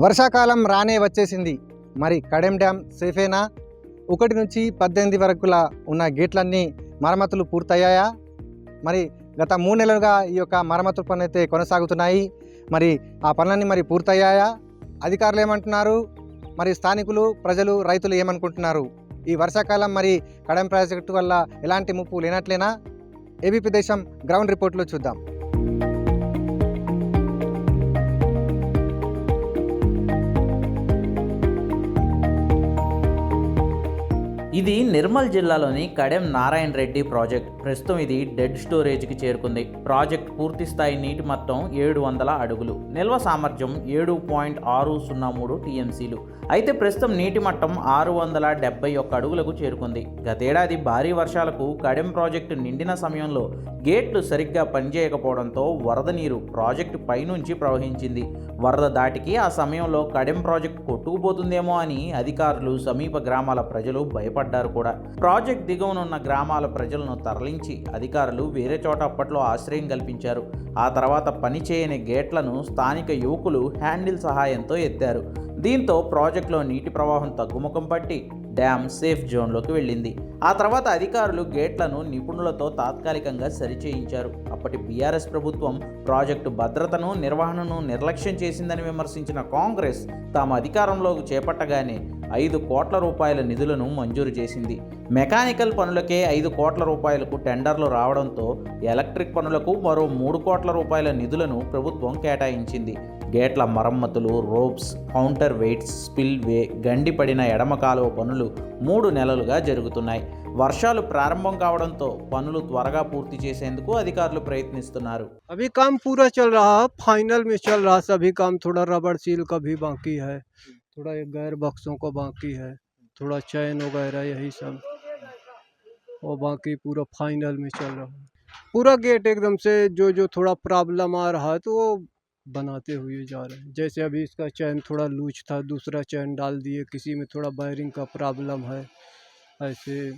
వర్షాకాలం రానే వచ్చేసింది. మరి కడెం డ్యామ్ సేఫేనా? ఒకటి నుంచి పద్దెనిమిది వరకులా ఉన్న గేట్లన్నీ మరమ్మతులు పూర్తయ్యాయా? మరి గత మూడు నెలలుగా ఈ యొక్క మరమ్మతుల పనులు అయితే కొనసాగుతున్నాయి. మరి ఆ పనులన్నీ మరి పూర్తయ్యాయా? అధికారులు ఏమంటున్నారు? మరి స్థానికులు ప్రజలు రైతులు ఏమనుకుంటున్నారు? ఈ వర్షాకాలం మరి కడెం ప్రాజెక్టు వల్ల ఎలాంటి ముప్పు లేనట్లేనా? ఏబీపీ దేశం గ్రౌండ్ రిపోర్ట్లో చూద్దాం. ఇది నిర్మల్ జిల్లాలోని కడెం నారాయణ రెడ్డి ప్రాజెక్ట్. ప్రస్తుతం ఇది డెడ్ స్టోరేజ్కి చేరుకుంది. ప్రాజెక్ట్ పూర్తి స్థాయి నీటి మొత్తం ఏడు వందల అడుగులు. నిల్వ సామర్థ్యం ఏడు పాయింట్ ఆరు సున్నా మూడు టీఎంసీలు. అయితే ప్రస్తుతం నీటి మట్టం ఆరు వందల డెబ్బై ఒక్క అడుగులకు చేరుకుంది. గతేడాది భారీ వర్షాలకు కడెం ప్రాజెక్టు నిండిన సమయంలో గేట్లు సరిగ్గా పనిచేయకపోవడంతో వరద నీరు ప్రాజెక్టు పైనుంచి ప్రవహించింది. వరద దాటికి ఆ సమయంలో కడెం ప్రాజెక్టు కొట్టుకుపోతుందేమో అని అధికారులు సమీప గ్రామాల ప్రజలు భయపడ్డారు కూడా. ప్రాజెక్ట్ దిగువనున్న గ్రామాల ప్రజలను తరలించి అధికారులు వేరే చోట అప్పట్లో ఆశ్రయం కల్పించారు. ఆ తర్వాత పనిచేయని గేట్లను స్థానిక యువకులు హ్యాండిల్ సహాయంతో ఎత్తారు. దీంతో ప్రాజెక్టులో నీటి ప్రవాహం తగ్గుముఖం పట్టి డ్యామ్ సేఫ్ జోన్లోకి వెళ్ళింది. ఆ తర్వాత అధికారులు గేట్లను నిపుణులతో తాత్కాలికంగా సరిచేయించారు. అప్పటి బీఆర్ఎస్ ప్రభుత్వం ప్రాజెక్టు భద్రతను నిర్వహణను నిర్లక్ష్యం చేసిందని విమర్శించిన కాంగ్రెస్ తాము అధికారంలోకి చేపట్టగానే ఐదు కోట్ల రూపాయల నిధులను మంజూరు చేసింది. మెకానికల్ పనులకే ఐదు కోట్ల రూపాయలకు టెండర్లు రావడంతో ఎలక్ట్రిక్ పనులకు మరో మూడు కోట్ల రూపాయల నిధులను ప్రభుత్వం కేటాయించింది. గేట్ల మరమ్మతులు రోప్స్ కౌంటర్ వెయిట్స్ స్పిల్వే గండి పడిన ఎడమ కాలువ పనులు మూడు నెలలుగా జరుగుతున్నాయి. వర్షాలు ప్రారంభం కావడంతో పనులు త్వరగా పూర్తి చేసేందుకు అధికారులు ప్రయత్నిస్తున్నారు. అవి కామ్ పూరా చల్ ఫైనల్ మే చల్ రహా సభి కామ్ థోడా రబర్ సీల్ కభీ బాకీ హై थोड़ा ये गैर बक्सों का बाकी है, थोड़ा चैन वगैरह यही सब। और बाकी पूरा फाइनल में चल रहा है। पूरा गेट एकदम से जो जो थोड़ा प्रॉब्लम आ रहा है तो वो बनाते हुए जा रहे हैं। जैसे अभी इसका चैन थोड़ा लूज था, दूसरा चैन डाल दिए, किसी में थोड़ा वायरिंग का प्रॉब्लम है, ऐसे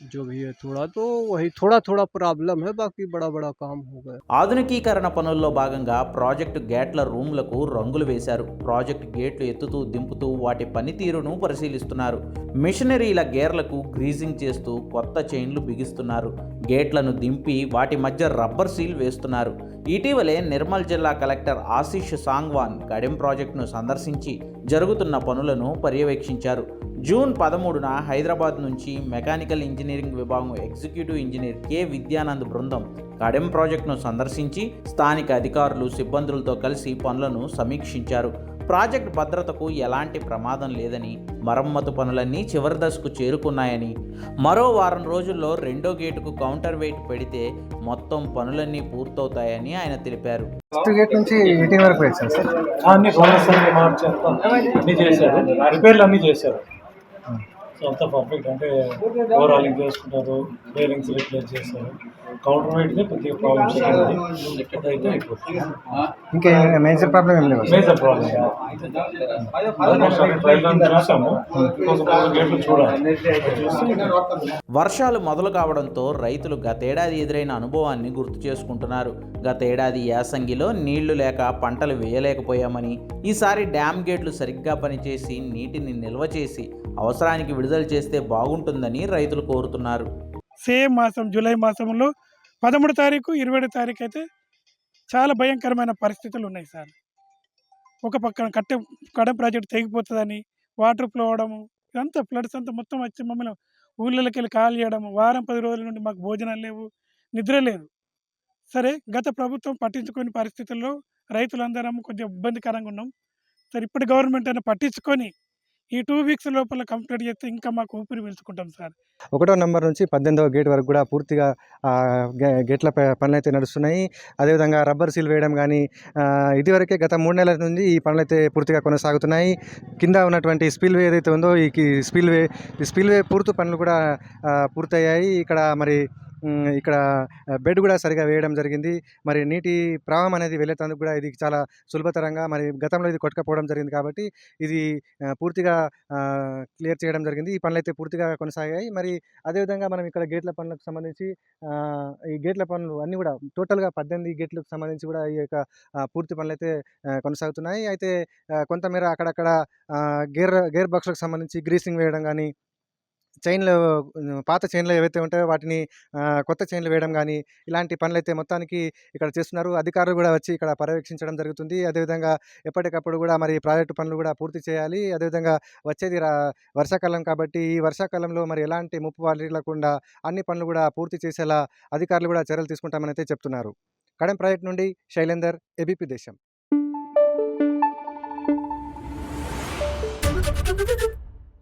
जो भी है थोड़ा तो वही थोड़ा थोड़ा प्रॉब्लम है बाकी बड़ा बड़ा काम हो गया ఆధునికీకరణ పనుల్లో భాగంగా ప్రాజెక్టు గేట్ల రూమ్లకు రంగులు వేశారు ప్రాజెక్టు గేట్లు ఎత్తుతూ దింపుతూ వాటి పనితీరును పరిశీలిస్తున్నారు మిషనరీల గేర్లకు గ్రీజింగ్ చేస్తూ కొత్త చైన్లు బిగిస్తున్నారు గేట్లను దింపి వాటి మధ్య రబ్బర్ సీల్ వేస్తున్నారు ఇటీవలే నిర్మల్ జిల్లా కలెక్టర్ ఆశీష్ సాంగ్వాన్ కడెం ప్రాజెక్టును సందర్శించి జరుగుతున్న పనులను పర్యవేక్షించారు. జూన్ పదమూడున హైదరాబాద్ నుంచి మెకానికల్ ఇంజనీరింగ్ విభాగం ఎగ్జిక్యూటివ్ ఇంజనీర్ కె. విద్యానంద్ బృందం కడెం ప్రాజెక్టును సందర్శించి స్థానిక అధికారులు సిబ్బందులతో కలిసి పనులను సమీక్షించారు. ప్రాజెక్ట్ భద్రతకు ఎలాంటి ప్రమాదం లేదని మరమ్మతు పనులన్నీ చివరి దశకు చేరుకున్నాయని. మరో వారం రోజుల్లో రెండో గేటుకు కౌంటర్ వెయిట్ పెడితే మొత్తం పనులన్నీ పూర్తవుతాయని ఆయన తెలిపారు. ఫస్ట్ గేట్ నుంచి ఎయిటీన్ వరకు వేసాను సార్. అన్ని సంవత్సరాలు మార్చేస్తా. అన్ని చేశారు. రిపేర్లు అన్ని చేశారు. సో అంతా పర్ఫెక్ట్ అంటే ఓవరాలింగ్ చేసుకుంటారు బేరింగ్స్ రిప్లేస్ చేశారు కౌంటర్ వెయిట్గా కొద్దిగా ప్రాబ్లమ్స్ అయిపోతుంది. ఇంకా మేజర్ ప్రాబ్లం ఏం లేవు? మేజర్ ప్రాబ్లమ్ చూసాము. గేట్లు చూడాలి. చూసి వర్షాలు మొదలు కావడంతో రైతులు గతేడాది ఎదురైన అనుభవాన్ని గుర్తు చేసుకుంటున్నారు. గతేడాది యాసంగిలో నీళ్ళు లేక పంటలు వేయలేకపోయామని ఈసారి డ్యామ్ గేట్లు సరిగ్గా పనిచేసి నీటిని నిల్వ చేసి అవసరానికి విడుదల చేస్తే బాగుంటుందని రైతులు కోరుతున్నారు. సేమ్ మాసం జూలై మాసంలో పదమూడు తారీఖు ఇరవై తారీఖు అయితే చాలా భయంకరమైన పరిస్థితులు ఉన్నాయి సార్. ఒక పక్కన కట్టె కడ ప్రాజెక్ట్ తెగిపోతుందని వాటర్ ఫ్లో అవడము ఇదంతా ఫ్లడ్స్ అంతా మొత్తం వచ్చి మమ్మల్ని ఊళ్ళకి వెళ్ళి కాల్ చేయడము వారం పది రోజుల నుండి మాకు భోజనాలు లేవు నిద్ర లేదు. సరే గత ప్రభుత్వం పట్టించుకొని పరిస్థితుల్లో రైతులందరం కొంచెం ఇబ్బందికరంగా ఉన్నాం. సరే ఇప్పుడు గవర్నమెంట్ అయినా పట్టించుకొని ఈ టూ వీక్స్ లోపల కంప్లీట్ చేస్తే ఇంకా మాకు ఊపిరి పీల్చుకుంటాం సార్. ఒకటో నెంబర్ నుంచి పద్దెనిమిదవ గేట్ వరకు కూడా పూర్తిగా గే- గేట్ల పనులైతే పనులు అయితే నడుస్తున్నాయి. అదేవిధంగా రబ్బర్ సీల్ వేయడం కానీ ఇదివరకే గత మూడు నెలల నుంచి ఈ పనులు అయితే పూర్తిగా కొనసాగుతున్నాయి. కింద ఉన్నటువంటి స్పిల్వే ఏదైతే ఉందో ఈ స్పిల్ వే ఈ స్పిల్వే పూర్తి పనులు కూడా పూర్తయ్యాయి. ఇక్కడ మరి ఇక్కడ బెడ్ కూడా సరిగా వేయడం జరిగింది. మరి నీటి ప్రవాహం అనేది వెళ్ళేటందుకు కూడా ఇది చాలా సులభతరంగా మరి గతంలో ఇది కొట్టకపోవడం జరిగింది కాబట్టి ఇది పూర్తిగా క్లియర్ చేయడం జరిగింది. ఈ పనులు అయితే పూర్తిగా కొనసాగాయి. మరి అదేవిధంగా మనం ఇక్కడ గేట్ల పనులకు సంబంధించి ఈ గేట్ల పనులు అన్నీ కూడా టోటల్గా పద్దెనిమిది గేట్లకు సంబంధించి కూడా ఈ యొక్క పూర్తి పనులు అయితే కొనసాగుతున్నాయి. అయితే కొంతమేర అక్కడక్కడ గేర్ గేర్ బాక్స్లకు సంబంధించి గ్రీసింగ్ వేయడం కానీ చైన్లు పాత చైన్లు ఏవైతే ఉంటాయో వాటిని కొత్త చైన్లు వేయడం కానీ ఇలాంటి పనులు అయితే మొత్తానికి ఇక్కడ చేస్తున్నారు. అధికారులు కూడా వచ్చి ఇక్కడ పర్యవేక్షించడం జరుగుతుంది. అదేవిధంగా ఎప్పటికప్పుడు కూడా మరి ప్రాజెక్టు పనులు కూడా పూర్తి చేయాలి. అదేవిధంగా వచ్చేది రా వర్షాకాలం కాబట్టి ఈ వర్షాకాలంలో మరి ఎలాంటి ముప్పు వాటిల్లకుండా అన్ని పనులు కూడా పూర్తి చేసేలా అధికారులు కూడా చర్యలు తీసుకుంటామని అయితే చెప్తున్నారు. కడెం ప్రాజెక్టు నుండి శైలేందర్ ఏబీపీ దేశం.